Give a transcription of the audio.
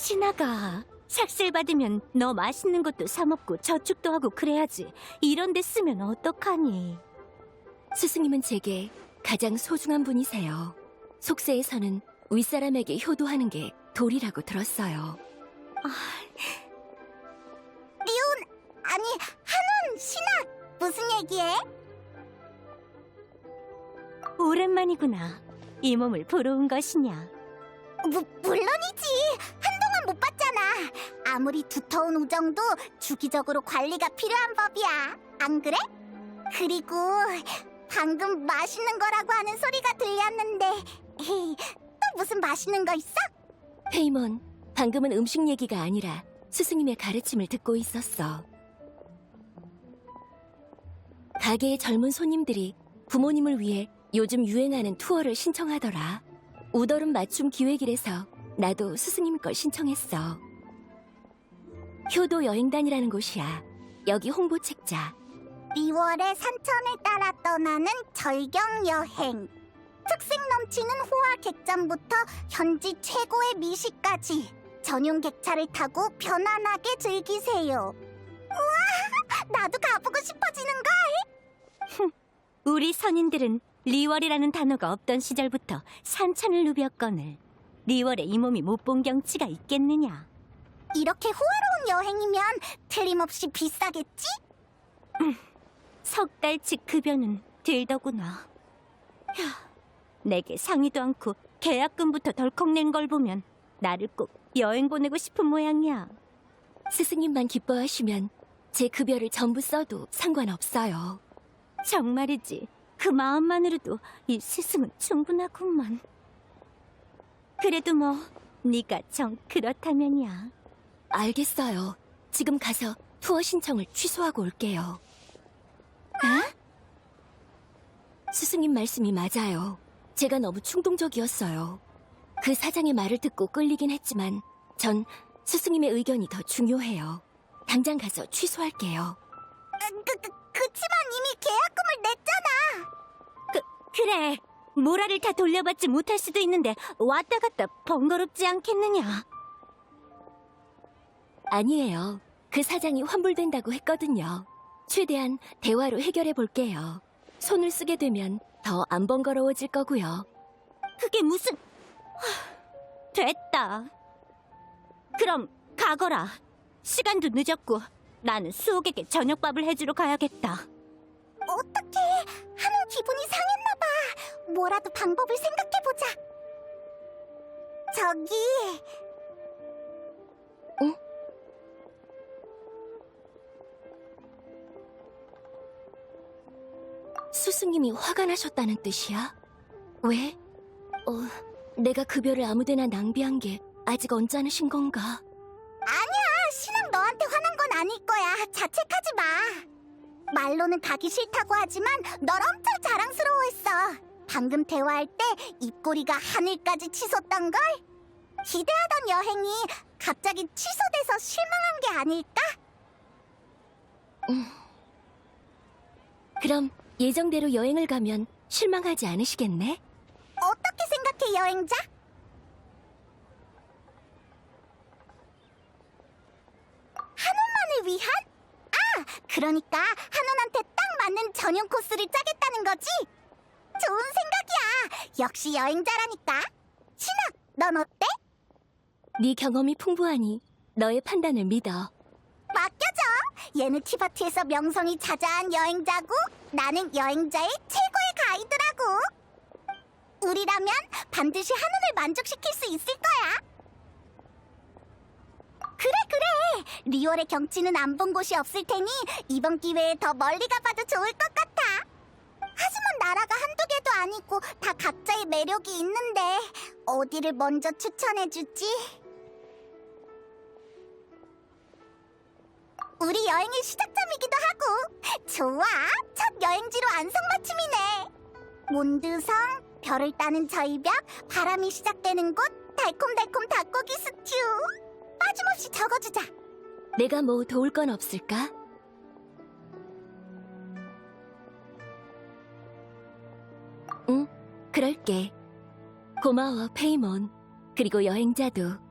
신아가 삭슬 받으면 너 맛있는 것도 사 먹고 저축도 하고 그래야지. 이런 데 쓰면 어떡하니? 스승님은 제게 가장 소중한 분이세요. 속세에서는 윗사람에게 효도하는 게 도리라고 들었어요. 아니, 한원, 신학, 무슨 얘기해? 오랜만이구나. 이 몸을 보러 온 것이냐? 무, 물론이지. 아무리 두터운 우정도 주기적으로 관리가 필요한 법이야. 안 그래? 그리고 방금 맛있는 거라고 하는 소리가 들렸는데 에이, 또 무슨 맛있는 거 있어? 페이몬, 방금은 음식 얘기가 아니라 스승님의 가르침을 듣고 있었어. 가게의 젊은 손님들이 부모님을 위해 요즘 유행하는 투어를 신청하더라. 우더름 맞춤 기획이라서 나도 스승님 걸 신청했어. 효도 여행단이라는 곳이야. 여기 홍보 책자. 2월에 산천을 따라 떠나는 절경 여행. 특색 넘치는 호화 객잔부터 현지 최고의 미식까지 전용 객차를 타고 편안하게 즐기세요. 우와, 나도 가보고 싶어지는 걸. 우리 선인들은 리월이라는 단어가 없던 시절부터 산천을 누볐거늘. 리월에 이 몸이 못 본 경치가 있겠느냐? 이렇게 호화로운 여행이면 틀림없이 비싸겠지? 석 달치 급여는 들더구나. 휴, 내게 상의도 않고 계약금부터 덜컥 낸 걸 보면 나를 꼭 여행 보내고 싶은 모양이야. 스승님만 기뻐하시면 제 급여를 전부 써도 상관없어요. 정말이지. 그 마음만으로도 이 스승은 충분하구만. 그래도 뭐 네가 정 그렇다면이야. 알겠어요. 지금 가서 투어 신청을 취소하고 올게요. 스승님 말씀이 맞아요. 제가 너무 충동적이었어요. 그 사장의 말을 듣고 끌리긴 했지만 전 스승님의 의견이 더 중요해요. 당장 가서 취소할게요. 그, 그, 그치만 이미 계약금을 냈잖아. 그래. 모라를 다 돌려받지 못할 수도 있는데 왔다 갔다 번거롭지 않겠느냐? 아니에요. 그 사장이 환불된다고 했거든요. 최대한 대화로 해결해 볼게요. 손을 쓰게 되면 더 안 번거로워질 거고요. 그게 무슨... 하, 됐다. 그럼 가거라. 시간도 늦었고 나는 수옥에게 저녁밥을 해주러 가야겠다. 어떡해. 한우 기분이 상했나 봐. 뭐라도 방법을 생각해보자. 저기, 스승님이 화가 나셨다는 뜻이야? 왜? 어, 내가 급여를 아무데나 낭비한 게 아직 언짢으신 건가? 아니야. 신랑 너한테 화난 건 아닐 거야. 자책하지 마. 말로는 가기 싫다고 하지만 널 엄청 자랑스러워했어. 방금 대화할 때 입꼬리가 하늘까지 치솟던 걸. 기대하던 여행이 갑자기 취소돼서 실망한 게 아닐까? 그럼 예정대로 여행을 가면 실망하지 않으시겠네? 어떻게 생각해, 여행자? 한원만을 위한? 아, 그러니까 한원한테 딱 맞는 전용 코스를 짜겠다는 거지? 좋은 생각이야. 역시 여행자라니까. 신학, 넌 어때? 네 경험이 풍부하니 너의 판단을 믿어. 얘는 티바트에서 명성이 자자한 여행자고 나는 여행자의 최고의 가이드라고. 우리라면 반드시 한운을 만족시킬 수 있을 거야. 그래 그래. 리월의 경치는 안 본 곳이 없을 테니 이번 기회에 더 멀리 가봐도 좋을 것 같아. 하지만 나라가 한두 개도 아니고 다 각자의 매력이 있는데 어디를 먼저 추천해주지? 우리 여행의 시작점이기도 하고 좋아 첫 여행지로 안성맞춤이네 몬드성 별을 따는 절벽 바람이 시작되는 곳 달콤달콤 닭고기 스튜 빠짐없이 적어주자 내가 뭐 도울 건 없을까? 응, 그럴게. 고마워, 페이몬. 그리고 여행자도.